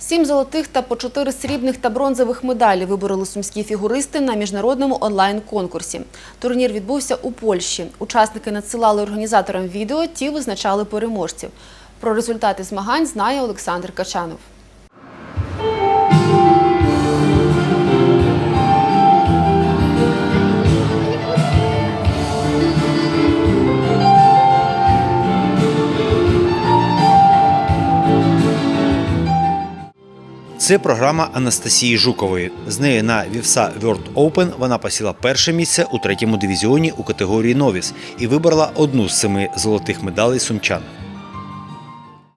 Сім золотих та по чотири срібних та бронзових медалі вибороли сумські фігуристи на міжнародному онлайн-конкурсі. Турнір відбувся у Польщі. Учасники надсилали організаторам відео, ті визначали переможців. Про результати змагань знає Олександр Качанов. Це програма Анастасії Жукової. З нею на Вівса World Open вона посіла перше місце у третьому дивізіоні у категорії Новіс і вибрала одну з семи золотих медалей сумчан.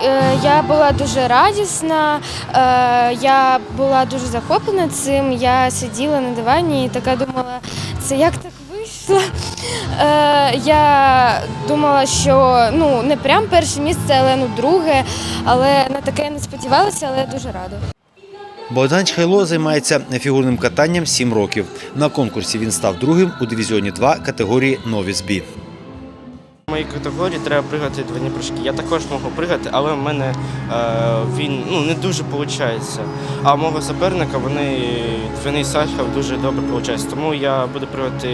Е, Я була дуже радісна, е, я була дуже захоплена цим. Я сиділа на дивані і така думала, це як так вийшло. Е, Я думала, що ну не прям перше місце, але ну друге. Але на таке я не сподівалася, але я дуже рада. Богдан Чхайло займається фігурним катанням 7 років. На конкурсі він став другим у дивізіоні 2 категорії Новіс Бі. В моїй категорії треба пригати двойні прыжки. Я також можу пригати, але в мене е, він ну, не дуже виходить. А у мого суперника вони двійний сальхов дуже добре виходить. Тому я буду пригати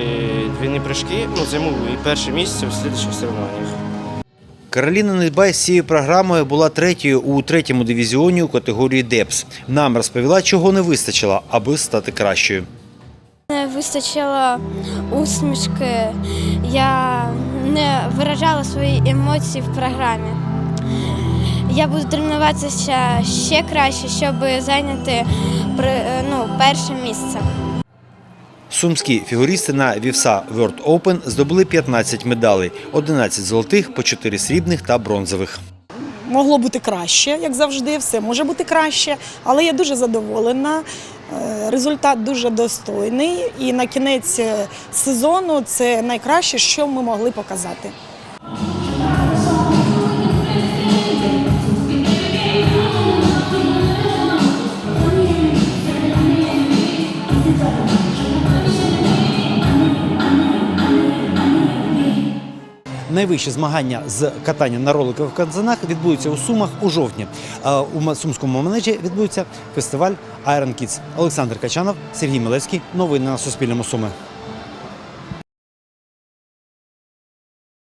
двійні прыжки, ну, займу і перше місце в слідчих соревнованнях. Кароліна Недбай з цією програмою була третьою у третьому дивізіоні у категорії ДЕПС. Нам розповіла, чого не вистачило, аби стати кращою. Не вистачило усмішки. Я не виражала свої емоції в програмі. Я буду тренуватися ще краще, щоб зайняти при- ну, перше місце. Сумські фігуристи на Вівса World Open здобули 15 медалей, 11 золотих, по 4 срібних та бронзових. Могло бути краще, як завжди, все може бути краще, але я дуже задоволена. Е, Результат дуже достойний, і на кінець е, сезону це найкраще, що ми могли показати. Найвищі змагання з катання на роликових канзанах відбудуться у Сумах у жовтні. У сумському манежі відбудеться фестиваль Iron Kids. Олександр Качанов, Сергій Милевський. Новини на Суспільному Суми.